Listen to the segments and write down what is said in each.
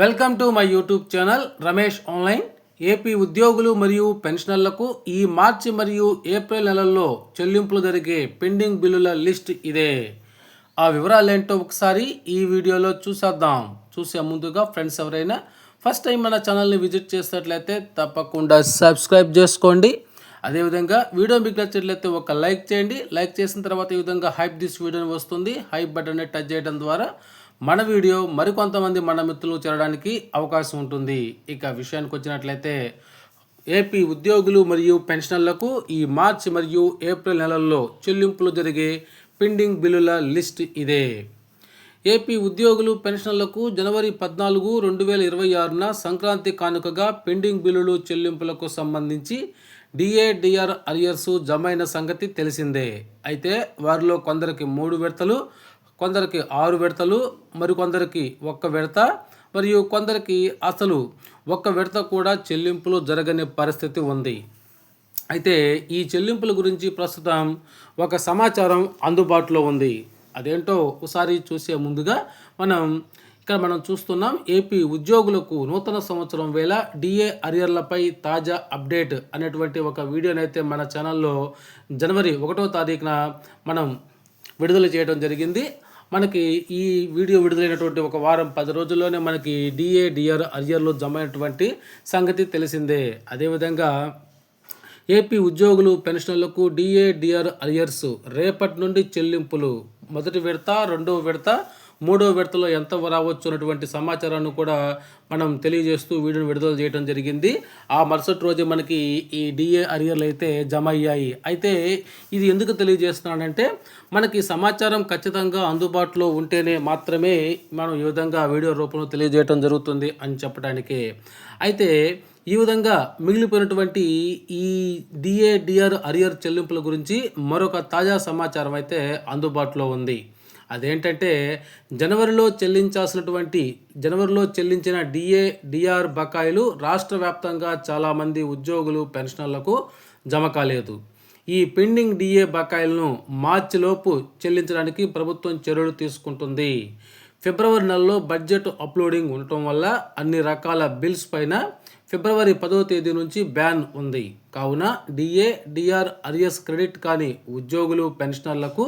Welcome to my YouTube channel Ramesh online AP ఉద్యోగులు మరియు పెన్షనర్లకు ఈ మార్చి మరియు ఏప్రిల్ నెలల్లో చెల్లింపులు జరిగే పెండింగ్ బిల్లుల లిస్ట్ ఇదే. ఆ వివరాలు ఏంటో ఒకసారి ఈ వీడియోలో చూసేద్దాం. చూసే ముందుగా ఫ్రెండ్స్ ఎవరైనా ఫస్ట్ టైం మన ఛానల్ని విజిట్ చేసినట్లయితే తప్పకుండా సబ్స్క్రైబ్ చేసుకోండి. అదేవిధంగా వీడియో మీకు నచ్చినట్లయితే ఒక లైక్ చేయండి. లైక్ చేసిన తర్వాత ఈ విధంగా హైప్ దిస్ వీడియోని వస్తుంది. హైప్ బటన్ని టచ్ చేయడం ద్వారా మన వీడియో మరికొంతమంది మన మిత్రులు చేరడానికి అవకాశం ఉంటుంది. ఇక విషయానికి వచ్చినట్లయితే ఏపీ ఉద్యోగులు మరియు పెన్షనర్లకు ఈ మార్చి మరియు ఏప్రిల్ నెలల్లో చెల్లింపులు జరిగే పెండింగ్ బిల్లుల లిస్ట్ ఇదే. ఏపీ ఉద్యోగులు పెన్షన్లకు జనవరి పద్నాలుగు రెండు వేల ఇరవై ఆరున సంక్రాంతి కానుకగా పెండింగ్ బిల్లులు చెల్లింపులకు సంబంధించి డిఏడిఆర్ అరియర్సు జమైన సంగతి తెలిసిందే. అయితే వారిలో కొందరికి మూడు విడతలు కొందరికి ఆరు విడతలు మరికొందరికి ఒక్క విడత మరియు కొందరికి అసలు ఒక్క విడత కూడా చెల్లింపులు జరగని పరిస్థితి ఉంది. అయితే ఈ చెల్లింపుల గురించి ప్రస్తుతం ఒక సమాచారం అందుబాటులో ఉంది. అదేంటో ఒకసారి చూసే ముందుగా మనం ఇక్కడ మనం చూస్తున్నాం ఏపీ ఉద్యోగులకు నూతన సంవత్సరం వేళ డిఏ అరియర్లపై తాజా అప్డేట్ అనేటువంటి ఒక వీడియోనైతే మన ఛానల్లో జనవరి ఒకటో తారీఖున మనం విడుదల చేయడం జరిగింది. మనకి ఈ వీడియో విడుదలైనటువంటి ఒక వారం పది రోజుల్లోనే మనకి డిఏ డిఆర్ అరియర్లు జమ అయినటువంటి సంగతి తెలిసిందే. అదేవిధంగా ఏపీ ఉద్యోగులు పెన్షన్లకు డిఏ డిఆర్ అరియర్స్ రేపటి నుండి చెల్లింపులు. మొదటి విడత రెండవ విడత మూడో విడతలో ఎంత రావచ్చు అన్నటువంటి సమాచారాన్ని కూడా మనం తెలియజేస్తూ వీడియోని విడుదల చేయడం జరిగింది. ఆ మరుసటి రోజే మనకి ఈ డిఏ అరియర్లు అయితే జమ అయ్యాయి. అయితే ఇది ఎందుకు తెలియజేస్తున్నానంటే మనకి సమాచారం ఖచ్చితంగా అందుబాటులో ఉంటేనే మాత్రమే మనం ఈ విధంగా వీడియో రూపంలో తెలియజేయడం జరుగుతుంది అని చెప్పడానికి అయితే ఈ విధంగా మిగిలిపోయినటువంటి ఈ డిఏ డిఆర్ అరియర్ చెల్లింపుల గురించి మరొక తాజా సమాచారం అయితే అందుబాటులో ఉంది. అదేంటంటే జనవరిలో చెల్లించాల్సినటువంటి జనవరిలో చెల్లించిన డిఏ డిఆర్ బకాయిలు రాష్ట్ర వ్యాప్తంగా చాలామంది ఉద్యోగులు పెన్షనర్లకు జమ కాలేదు. ఈ పెండింగ్ డిఏ బకాయిలను మార్చిలోపు చెల్లించడానికి ప్రభుత్వం చర్యలు తీసుకుంటుంది. ఫిబ్రవరి నెలలో బడ్జెట్ అప్లోడింగ్ ఉండటం వల్ల అన్ని రకాల బిల్స్ పైన ఫిబ్రవరి పదో తేదీ నుంచి బ్యాన్ ఉంది. కావున డిఏ డిఆర్ అరియస్ క్రెడిట్ కాని ఉద్యోగులు పెన్షనర్లకు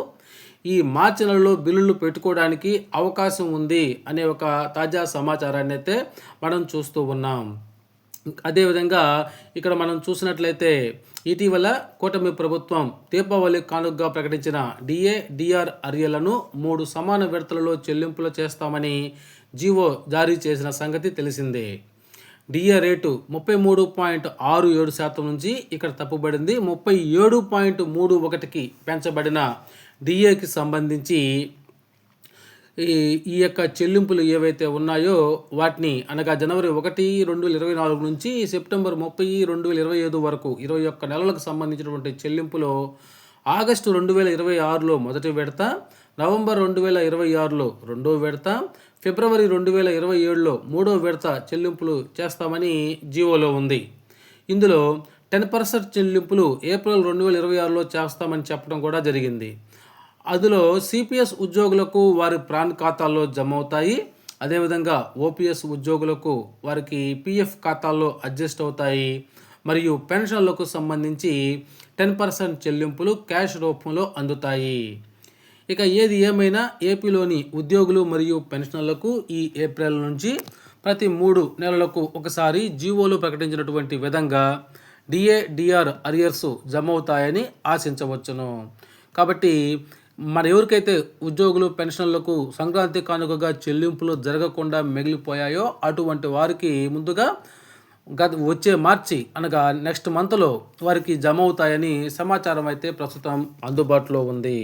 ఈ మార్చి నెలలో బిల్లులు పెట్టుకోవడానికి అవకాశం ఉంది అనే ఒక తాజా సమాచారాన్ని అయితే మనం చూస్తూ ఉన్నాం. అదేవిధంగా ఇక్కడ మనం చూసినట్లయితే ఇటీవల కూటమి ప్రభుత్వం దీపావళి కానుకగా ప్రకటించిన డిఏ డిఆర్ అర్యలను మూడు సమాన విడతలలో చెల్లింపులు చేస్తామని జీవో జారీ చేసిన సంగతి తెలిసిందే. డిఏ రేటు ముప్పై మూడు పాయింట్ ఆరు ఏడు శాతం నుంచి ఇక్కడ తప్పుబడింది. ముప్పై ఏడు పాయింట్ మూడు ఒకటికి పెంచబడిన డిఏకి సంబంధించి ఈ ఈ యొక్క చెల్లింపులు ఏవైతే ఉన్నాయో వాటిని అనగా జనవరి ఒకటి రెండు వేల ఇరవై నాలుగు నుంచి సెప్టెంబర్ ముప్పై రెండు వేల ఇరవై ఐదు వరకు ఇరవై ఒక్క నెలలకు సంబంధించినటువంటి చెల్లింపులు ఆగస్టు రెండు వేల ఇరవై ఆరులో మొదటి విడత నవంబర్ రెండు వేల ఇరవై ఆరులో రెండో విడత ఫిబ్రవరి రెండు వేల ఇరవై ఏడులో మూడో విడత చెల్లింపులు చేస్తామని జీవోలో ఉంది. ఇందులో టెన్ పర్సెంట్ చెల్లింపులు ఏప్రిల్ రెండు వేల ఇరవై ఆరులో చేస్తామని చెప్పడం కూడా జరిగింది. అందులో సిపిఎస్ ఉద్యోగులకు వారి ప్రాన్ ఖాతాల్లో జమ అవుతాయి అదేవిధంగా ఓపీఎస్ ఉద్యోగులకు వారికి పిఎఫ్ ఖాతాల్లో అడ్జస్ట్ అవుతాయి. మరియు పెన్షన్లకు సంబంధించి టెన్ పర్సెంట్ చెల్లింపులు క్యాష్ రూపంలో అందుతాయి. ఇక ఏది ఏమైనా ఏపీలోని ఉద్యోగులు మరియు పెన్షనర్లకు ఈ ఏప్రిల్ నుంచి ప్రతి మూడు నెలలకు ఒకసారి జీవోలు ప్రకటించినటువంటి విధంగా డిఏ డిఆర్ అరియర్స్ జమ అవుతాయని ఆశించవచ్చును. కాబట్టి మన ఎవరికైతే ఉద్యోగులు పెన్షన్లకు సంక్రాంతి కానుకగా చెల్లింపులు జరగకుండా మిగిలిపోయాయో అటువంటి వారికి ముందుగా గత వచ్చే మార్చి అనగా నెక్స్ట్ మంత్లో వారికి జమ అవుతాయని సమాచారం అయితే ప్రస్తుతం అందుబాటులో ఉంది.